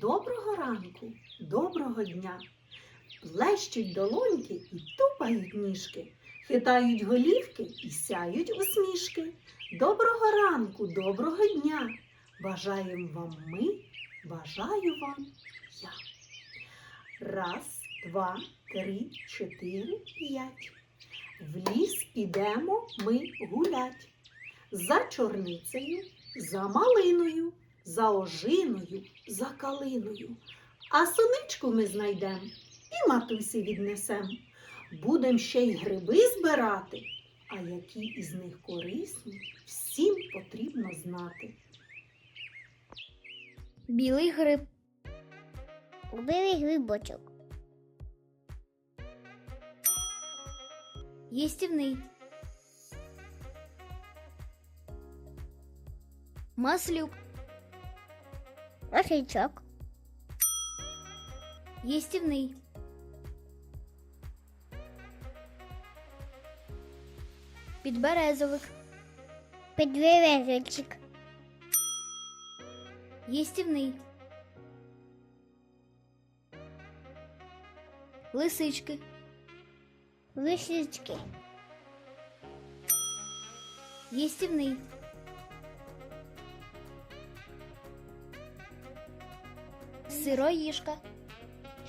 Доброго ранку, доброго дня. Плещуть долоньки і тупають ніжки, хитають голівки і сяють усмішки. Доброго ранку, доброго дня. Бажаєм вам ми, бажаю вам я. Раз, два, три, чотири, п'ять. В ліс підемо ми гулять. За чорницею, за малиною, за ожиною, за калиною. А соничку ми знайдем і матусі віднесем. Будем ще й гриби збирати, а які із них корисні, всім потрібно знати. Білий гриб, Білий грибочок. їстівний. Маслюк, Машичок. їстівний. Підберезовик, Підвірезочок. їстівний. Лисички, Вишички. їстівний. Сироїжка,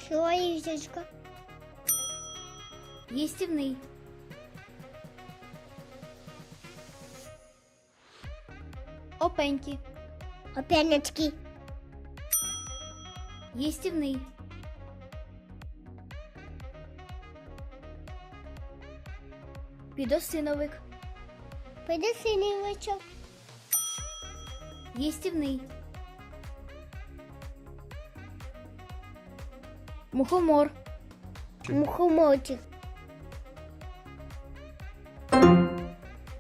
Шоїжечка. їстівний. Опеньки, Опяночки. їстівний. Підосиновик, Підосинівочок. їстівний. Мухомор, Мухоморчик.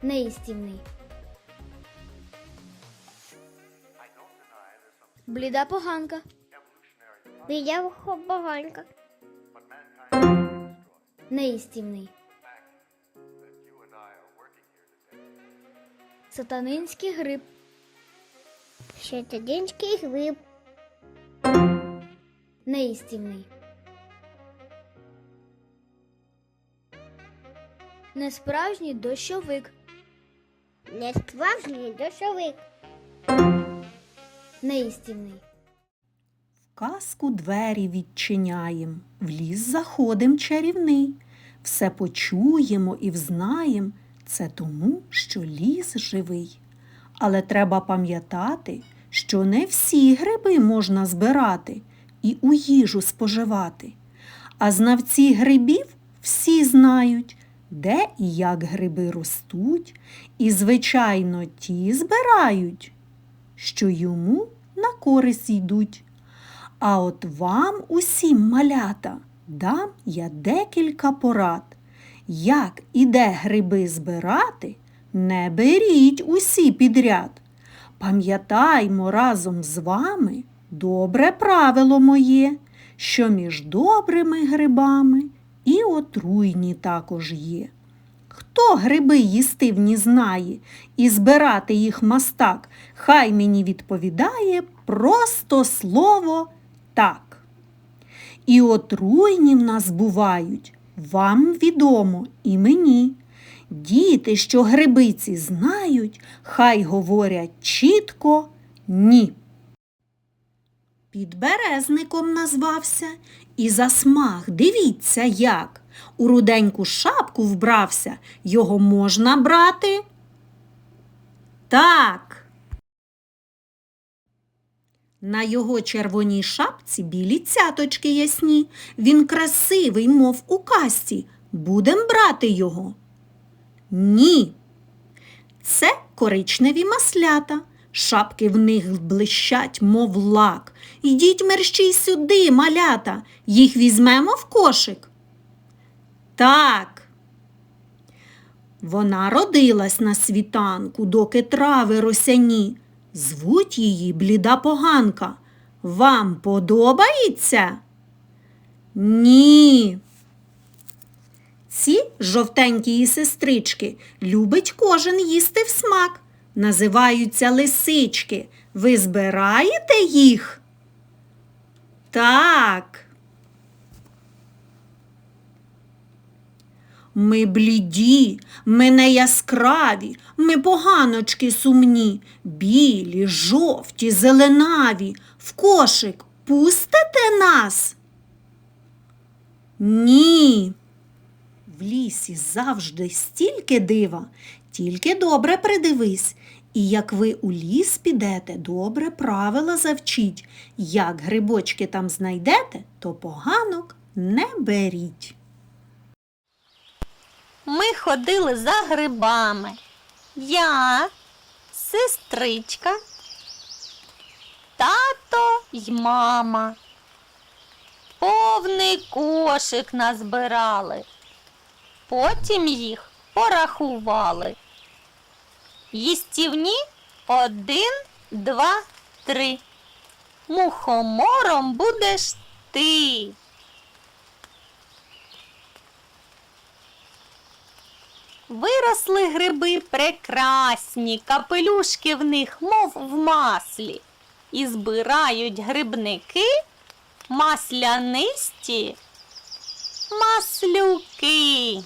неїстівний. Бліда поганка, Біля баганька. неїстівний. Сатанинський гриб, Щетодинський гриб. неїстівний. Несправжній дощовик, Несправжній дощовик. неїстівний. В казку двері відчиняєм, в ліс заходим чарівний. Все почуємо і взнаєм, це тому, що ліс живий. Але треба пам'ятати, що не всі гриби можна збирати і у їжу споживати. А знавці грибів всі знають, де і як гриби ростуть, і, звичайно, ті збирають, що йому на користь йдуть. А от вам усім, малята, дам я декілька порад. Як і де гриби збирати, не беріть усі підряд. Пам'ятаймо разом з вами добре правило моє, що між добрими грибами і отруйні також є. Хто гриби їстивні знає і збирати їх мастак, хай мені відповідає просто слово так. І отруйні в нас бувають, вам відомо і мені. Діти, що грибиці знають, хай говорять чітко ні. Підберезником назвався і за смах дивіться як. У руденьку шапку вбрався, його можна брати? Так. На його червоній шапці білі цяточки ясні. Він красивий, мов у касті. Будем брати його? Ні. Це коричневі маслята. Шапки в них блищать, мов лак. Йдіть мерщій сюди, малята, їх візьмемо в кошик. Так. Вона родилась на світанку, доки трави росяні. Звуть її бліда поганка. Вам подобається? Ні. Ці жовтенькі сестрички любить кожен їсти в смак. Називаються лисички. Ви збираєте їх? Так. Ми бліді, ми не яскраві, ми поганочки сумні, білі, жовті, зеленаві. В кошик пустите нас? Ні. В лісі завжди стільки дива, тільки добре придивись. І як ви у ліс підете, добре правила завчіть. Як грибочки там знайдете, то поганок не беріть. Ми ходили за грибами. Я, сестричка, тато й мама. Повний кошик назбирали. Потім їх порахували. Їстівні один, два, три. Мухомором будеш ти. Виросли гриби прекрасні, капелюшки в них, мов в маслі. І збирають грибники маслянисті маслюки.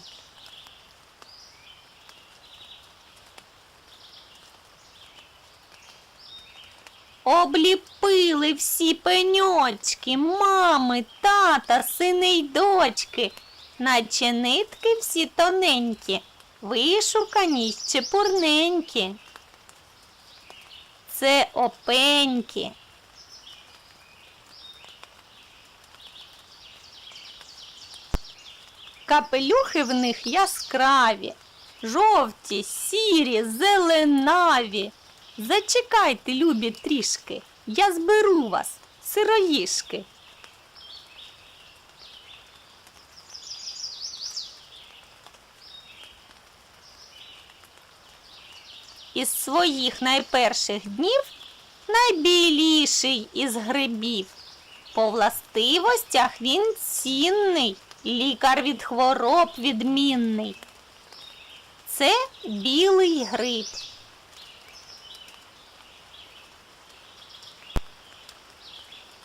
Обліпили всі пеньочки, мами, тата, сини й дочки, наче нитки всі тоненькі, вишукані й чепурненькі. Це опеньки. Капелюхи в них яскраві, жовті, сірі, зеленаві. Зачекайте, любі трішки, я зберу вас, сироїшки. Із своїх найперших днів найбіліший із грибів. По властивостях він цінний, лікар від хвороб відмінний. Це білий гриб.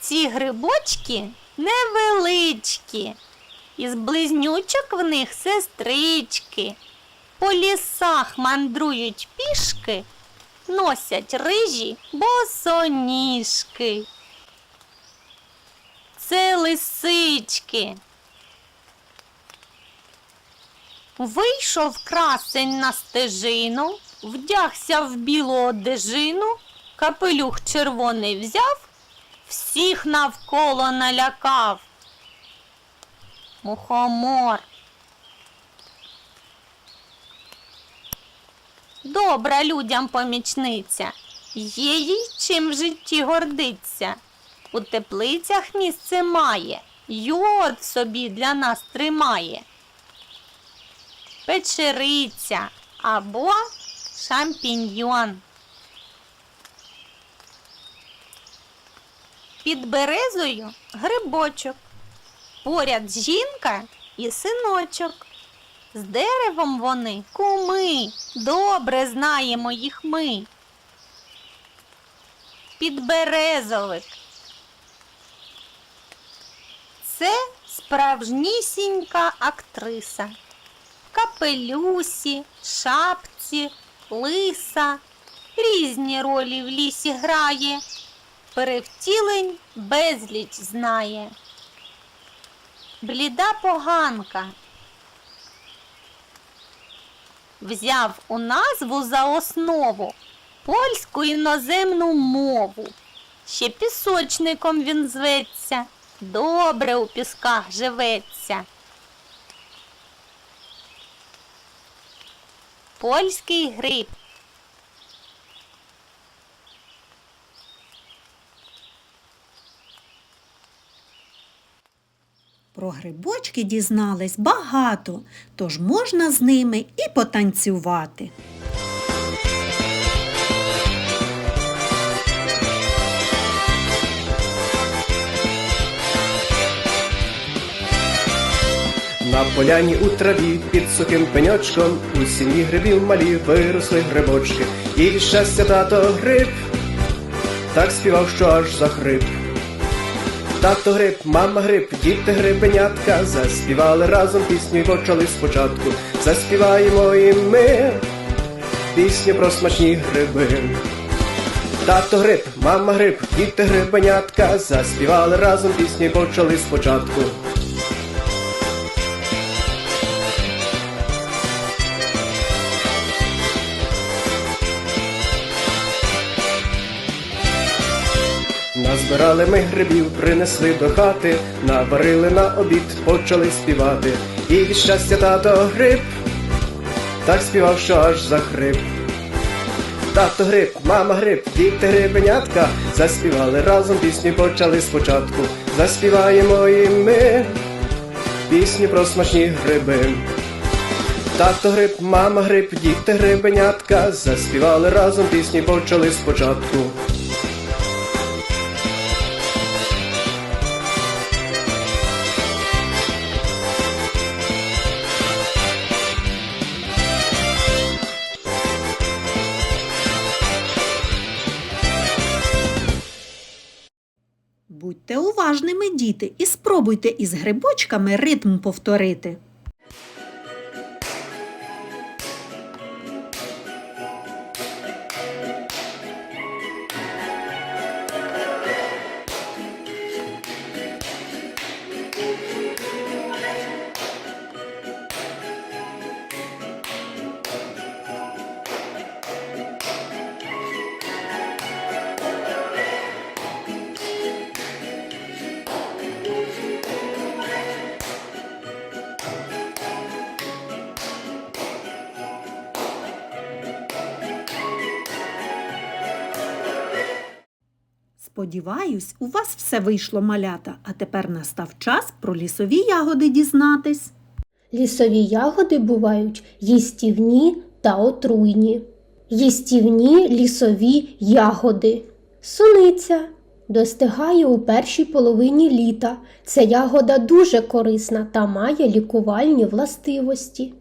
Ці грибочки невеличкі, із близнючок в них сестрички. По лісах мандрують пішки, носять рижі босоніжки. Це лисички. Вийшов красень на стежину, вдягся в білу одежину, капелюх червоний взяв, всіх навколо налякав. Мухомор. Добра людям помічниця, є їй чим в житті гордиться. У теплицях місце має, йод собі для нас тримає. Печериця або шампіньйон. Під березою грибочок. Поряд жінка і синочок. З деревом вони куми, добре знаємо їх ми. Підберезовик. Це справжнісінька актриса. Капелюсі, шапці, лиса. Різні ролі в лісі грає. Перевтілень безліч знає. Бліда поганка взяв у назву за основу польську іноземну мову. Ще пісочником він зветься, добре у пісках живеться. Польський гриб. Про грибочки дізнались багато, тож можна з ними і потанцювати. На поляні у траві під сухим пеньочком у сім'ї грибів малі виросли грибочки. І щастя тато гриб так співав, що аж захрип. Тато гриб, мама гриб, діти грибенятка, заспівали разом пісню й почали спочатку. Заспіваємо і ми пісню про смачні гриби. Тато гриб, мама гриб, діти грибенятка, заспівали разом пісню і почали спочатку. Назбирали ми грибів, принесли до хати, наварили на обід, почали співати. І від щастя тато гриб, так співав, що аж захрип. Тато гриб, мама гриб, діти грибенятка, заспівали разом пісню, почали спочатку. Заспіваємо і ми пісню про смачні гриби. Тато гриб, мама гриб, діти грибенятка, заспівали разом пісню, почали спочатку. Уважними, діти, і спробуйте із грибочками ритм повторити. Сподіваюсь, у вас все вийшло малята, а тепер настав час про лісові ягоди дізнатись. Лісові ягоди бувають їстівні та отруйні. Їстівні лісові ягоди. Суниця достигає у першій половині літа. Ця ягода дуже корисна та має лікувальні властивості.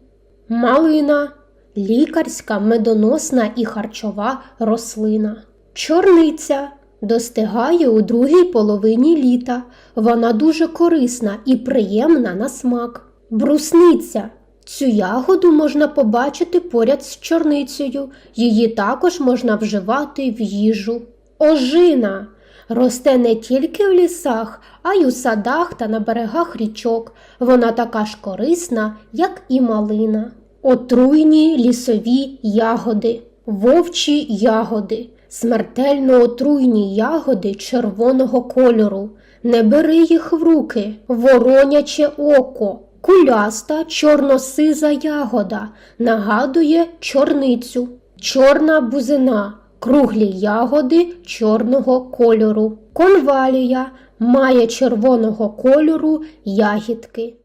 Малина лікарська, медоносна і харчова рослина. Чорниця достигає у другій половині літа. Вона дуже корисна і приємна на смак. Брусниця. Цю ягоду можна побачити поряд з чорницею. Її також можна вживати в їжу. Ожина росте не тільки в лісах, а й у садах та на берегах річок. Вона така ж корисна, як і малина. Отруйні лісові ягоди, вовчі ягоди, смертельно отруйні ягоди червоного кольору. Не бери їх в руки, вороняче око, куляста чорно-сиза ягода, нагадує чорницю, чорна бузина, круглі ягоди чорного кольору. Конвалія має червоного кольору ягідки.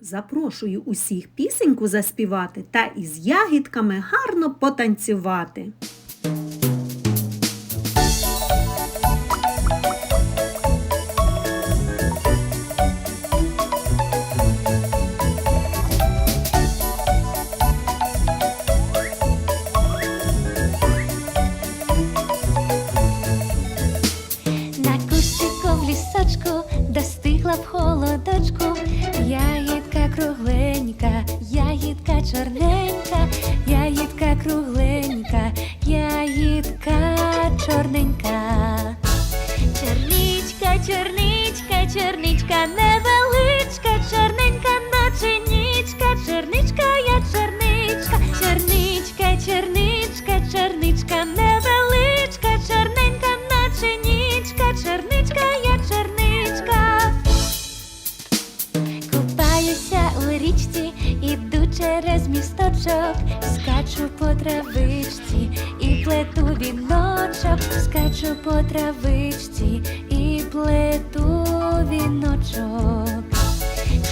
Запрошую усіх пісеньку заспівати та із ягідками гарно потанцювати. Холодочку, ягідка кругленька, ягідка чорненька, ягідка кругленька, через місточок, скачу по травичці і плету віночок, скачу по травичці і плету віночок.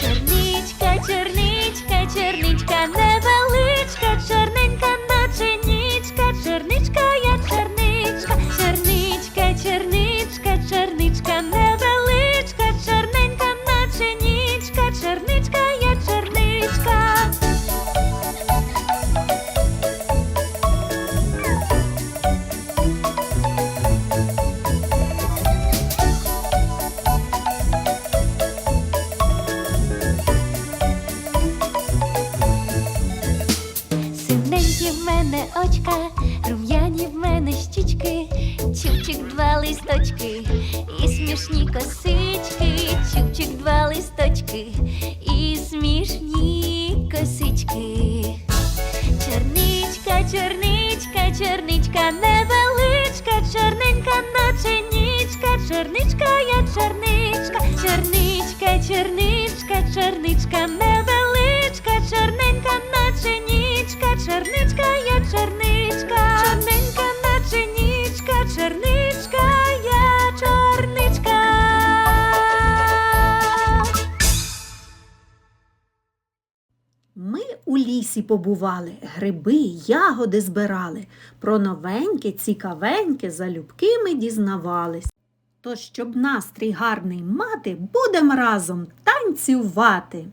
Черничка, черничка, черничка, невеличка, черничка, я черничка, черничка, черничка, черничка, невеличка, чорненька, наче черничка, я черничка, чорненька, наче черничка, я чорничка. Ми у лісі побували, гриби, ягоди збирали. Про новеньке, цікавеньке залюбки ми дізнавались. То, щоб настрій гарний мати, будемо разом танцювати.